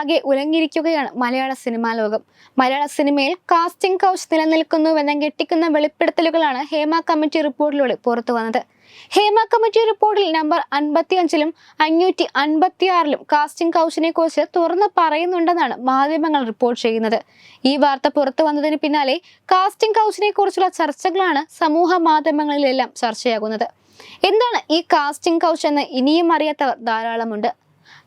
ആകെ ഉലങ്ങിയിരിക്കുകയാണ് മലയാള സിനിമാ ലോകം. മലയാള സിനിമയിൽ കാസ്റ്റിംഗ് കൗച്ച് നിലനിൽക്കുന്നുവെന്ന ഞെട്ടിക്കുന്ന വെളിപ്പെടുത്തലുകളാണ് ഹേമ കമ്മിറ്റി റിപ്പോർട്ടിലൂടെ പുറത്തു വന്നത്. ഹേമ കമ്മിറ്റി റിപ്പോർട്ടിൽ നമ്പർ അൻപത്തി അഞ്ചിലും അഞ്ഞൂറ്റി അൻപത്തിയാറിലും കാസ്റ്റിംഗ് കൗച്ചിനെ കുറിച്ച് തുറന്നു പറയുന്നുണ്ടെന്നാണ് മാധ്യമങ്ങൾ റിപ്പോർട്ട് ചെയ്യുന്നത്. ഈ വാർത്ത പുറത്തു വന്നതിന് പിന്നാലെ കാസ്റ്റിംഗ് കൗച്ചിനെ കുറിച്ചുള്ള ചർച്ചകളാണ് സമൂഹ മാധ്യമങ്ങളിലെല്ലാം ചർച്ചയാകുന്നത്. എന്താണ് ഈ കാസ്റ്റിംഗ് കൗച്ച് എന്ന് ഇനിയും അറിയാത്തവർ ധാരാളമുണ്ട്.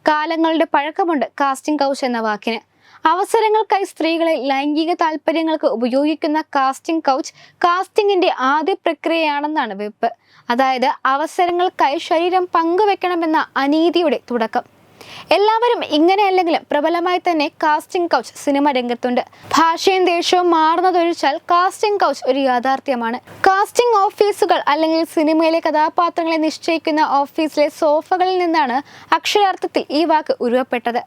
കാലങ്ങളുടെ പഴക്കമുണ്ട് കാസ്റ്റിംഗ് കൗച്ച് എന്ന വാക്കിന്. അവസരങ്ങൾക്കായി സ്ത്രീകളെ ലൈംഗിക താല്പര്യങ്ങൾക്ക് ഉപയോഗിക്കുന്ന കാസ്റ്റിംഗ് കൗച്ച് കാസ്റ്റിംഗിന്റെ ആദ്യ പ്രക്രിയയാണെന്നാണ് വെപ്പ്. അതായത് അവസരങ്ങൾക്കായി ശരീരം പങ്കുവെക്കണമെന്ന അനീതിയുടെ തുടക്കം. എല്ലാവരും ഇങ്ങനെ ഇങ്ങനെയല്ലെങ്കിലും പ്രബലമായി തന്നെ കാസ്റ്റിംഗ് കൗച്ച് സിനിമ രംഗത്തുണ്ട്. ഭാഷയും ദേശവും മാറുന്നതൊഴിച്ചാൽ കാസ്റ്റിംഗ് കൗച്ച് ഒരു യാഥാർത്ഥ്യമാണ്. കാസ്റ്റിംഗ് ഓഫീസുകൾ അല്ലെങ്കിൽ സിനിമയിലെ കഥാപാത്രങ്ങളെ നിശ്ചയിക്കുന്ന ഓഫീസിലെ സോഫകളിൽ നിന്നാണ് അക്ഷരാർത്ഥത്തിൽ ഈ വാക്ക് ഉരുവപ്പെട്ടത്.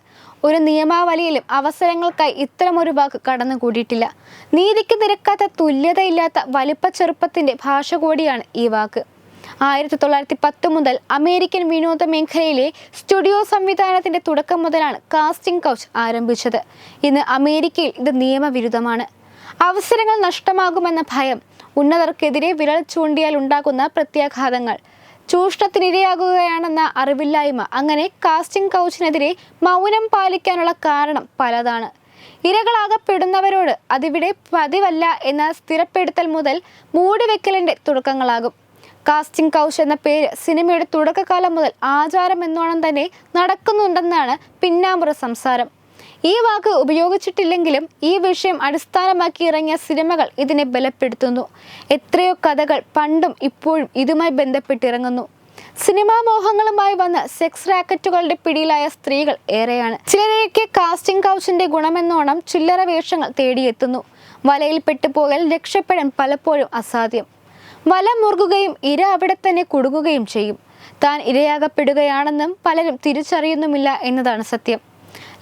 ഒരു നിയമാവലിയിലും അവസരങ്ങൾക്കായി ഇത്തരമൊരു വാക്ക് കടന്നുകൂടിയിട്ടില്ല. നീതിക്ക് നിരക്കാത്ത തുല്യതയില്ലാത്ത വലിപ്പ ചെറുപ്പത്തിന്റെ ഭാഷ കൂടിയാണ് ഈ വാക്ക്. ആയിരത്തി തൊള്ളായിരത്തി പത്ത് മുതൽ അമേരിക്കൻ വിനോദ മേഖലയിലെ സ്റ്റുഡിയോ സംവിധാനത്തിന്റെ തുടക്കം മുതലാണ് കാസ്റ്റിംഗ് കൗച്ച് ആരംഭിച്ചത്. ഇന്ന് അമേരിക്കയിൽ ഇത് നിയമവിരുദ്ധമാണ്. അവസരങ്ങൾ നഷ്ടമാകുമെന്ന ഭയം ഉന്നതർക്കെതിരെ വിരൽ ചൂണ്ടിയാൽ ഉണ്ടാകുന്ന പ്രത്യാഘാതങ്ങൾ ചൂഷണത്തിനിരയാകുകയാണെന്ന അറിവില്ലായ്മ അങ്ങനെ കാസ്റ്റിംഗ് കൗച്ചിനെതിരെ മൗനം പാലിക്കാനുള്ള കാരണം പലതാണ്. ഇരകളാകപ്പെടുന്നവരോട് അതിവിടെ പതിവല്ല എന്ന സ്ഥിരപ്പെടുത്തൽ മുതൽ മൂടിവെക്കലിന്റെ തുടക്കങ്ങളാകും. കാസ്റ്റിംഗ് കൗച്ച് എന്ന പേര് സിനിമയുടെ തുടക്കകാലം മുതൽ ആചാരം എന്നോണം തന്നെ നടക്കുന്നുണ്ടെന്നാണ് പിന്നാമ്പുറ സംസാരം. ഈ വാക്ക് ഉപയോഗിച്ചിട്ടില്ലെങ്കിലും ഈ വിഷയം അടിസ്ഥാനമാക്കി ഇറങ്ങിയ സിനിമകൾ ഇതിനെ ബലപ്പെടുത്തുന്നു. എത്രയോ കഥകൾ പണ്ടും ഇപ്പോഴും ഇതുമായി ബന്ധപ്പെട്ടിറങ്ങുന്നു. സിനിമാ മോഹങ്ങളുമായി വന്ന സെക്സ് റാക്കറ്റുകളുടെ പിടിയിലായ സ്ത്രീകൾ ഏറെയാണ്. ചിലരെയൊക്കെ കാസ്റ്റിംഗ് കൗച്ചിന്റെ ഗുണമെന്നോണം ചില്ലറ വേഷങ്ങൾ തേടിയെത്തുന്നു. വലയിൽ പോകൽ രക്ഷപ്പെടാൻ പലപ്പോഴും അസാധ്യം. വല മുറുകുകയും ഇര അവിടെ തന്നെ കുടുങ്ങുകയും ചെയ്യും. താൻ ഇരയാകപ്പെടുകയാണെന്നും പലരും തിരിച്ചറിയുന്നുമില്ല എന്നതാണ് സത്യം.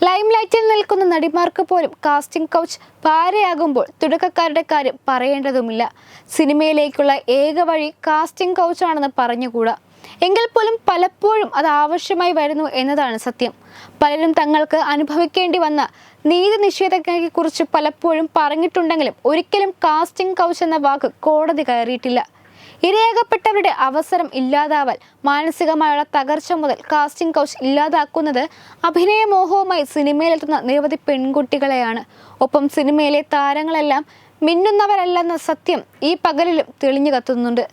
ലൈം ലൈറ്റിൽ നിൽക്കുന്ന നടിമാർക്ക് പോലും കാസ്റ്റിംഗ് കൗച്ച് പാരയാകുമ്പോൾ തുടക്കക്കാരുടെ കാര്യം പറയേണ്ടതുമില്ല. സിനിമയിലേക്കുള്ള ഏക വഴി കാസ്റ്റിംഗ് കൗച്ചാണെന്ന് പറഞ്ഞുകൂടാ. എങ്കിൽ പോലും പലപ്പോഴും അത് ആവശ്യമായി വരുന്നു എന്നതാണ് സത്യം. പലരും തങ്ങൾക്ക് അനുഭവിക്കേണ്ടി വന്ന നീതി നിഷേധങ്ങളെ കുറിച്ച് പലപ്പോഴും പറഞ്ഞിട്ടുണ്ടെങ്കിലും ഒരിക്കലും കാസ്റ്റിംഗ് കൗച്ച് എന്ന വാക്ക് കോടതി കയറിയിട്ടില്ല. ഇരയാകപ്പെട്ടവരുടെ അവസരം ഇല്ലാതാവൽ മാനസികമായുള്ള തകർച്ച മുതൽ കാസ്റ്റിംഗ് കൗച്ച് ഇല്ലാതാക്കുന്നത് അഭിനയമോഹവുമായി സിനിമയിലെത്തുന്ന നിരവധി പെൺകുട്ടികളെയാണ്. ഒപ്പം സിനിമയിലെ താരങ്ങളെല്ലാം മിന്നുന്നവരല്ലെന്ന സത്യം ഈ പകലിലും തെളിഞ്ഞു കത്തുന്നുണ്ട്